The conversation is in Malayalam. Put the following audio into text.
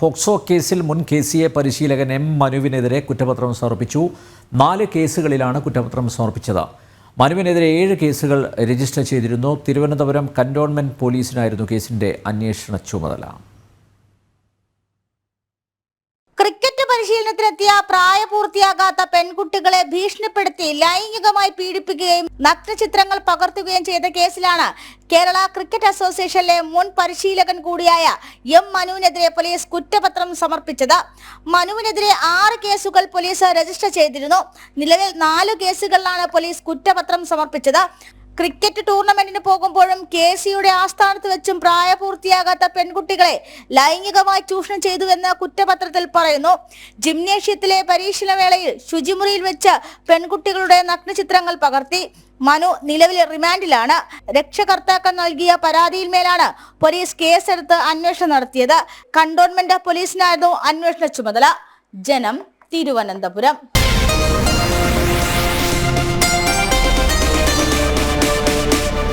പോക്സോ കേസിൽ മുൻ കെ സി എ പരിശീലകൻ എം മനുവിനെതിരെ കുറ്റപത്രം സമർപ്പിച്ചു. നാല് കേസുകളിലാണ് കുറ്റപത്രം സമർപ്പിച്ചത്. മനുവിനെതിരെ ഏഴ് കേസുകൾ രജിസ്റ്റർ ചെയ്തിരുന്നു. തിരുവനന്തപുരം കന്റോൺമെന്റ് പോലീസിനായിരുന്നു കേസിന്റെ അന്വേഷണ ചുമതല ക്രിക്കറ്റ് പരിശീലനത്തിനെത്തിയ പ്രായപൂർത്തിയാകാത്ത പെൺകുട്ടികളെ ഭീഷണിപ്പെടുത്തി ലൈംഗികമായി പീഡിപ്പിക്കുകയും നഗ്നചിത്രങ്ങൾ പകർത്തുകയും ചെയ്ത കേസിലാണ് കേരള ക്രിക്കറ്റ് അസോസിയേഷനിലെ മുൻ പരിശീലകൻ കൂടിയായ എം മനുവിനെതിരെ പോലീസ് കുറ്റപത്രം സമർപ്പിച്ചത്. മനുവിനെതിരെ ആറ് കേസുകൾ പോലീസ് രജിസ്റ്റർ ചെയ്തിരുന്നു. നിലവിൽ നാല് കേസുകളിലാണ് പോലീസ് കുറ്റപത്രം സമർപ്പിച്ചത്. ക്രിക്കറ്റ് ടൂർണമെന്റിന് പോകുമ്പോഴും കെ സിയുടെ ആസ്ഥാനത്ത് വെച്ചും പ്രായപൂർത്തിയാകാത്ത പെൺകുട്ടികളെ ലൈംഗികമായി ചൂഷണം ചെയ്തുവെന്ന് കുറ്റപത്രത്തിൽ പറയുന്നു. ജിംനേഷ്യത്തിലെ പരീക്ഷണവേളയിൽ ശുചിമുറിയിൽ വെച്ച് പെൺകുട്ടികളുടെ നഗ്നചിത്രങ്ങൾ പകർത്തി. മനു നിലവിൽ റിമാൻഡിലാണ്. രക്ഷകർത്താക്കൾ നൽകിയ പരാതിയിൽ മേലാണ് പോലീസ് കേസെടുത്ത് അന്വേഷണം നടത്തിയത്. കണ്ടോൺമെന്റ് പോലീസിനായിരുന്നു അന്വേഷണ ചുമതല. ജനം തിരുവനന്തപുരം.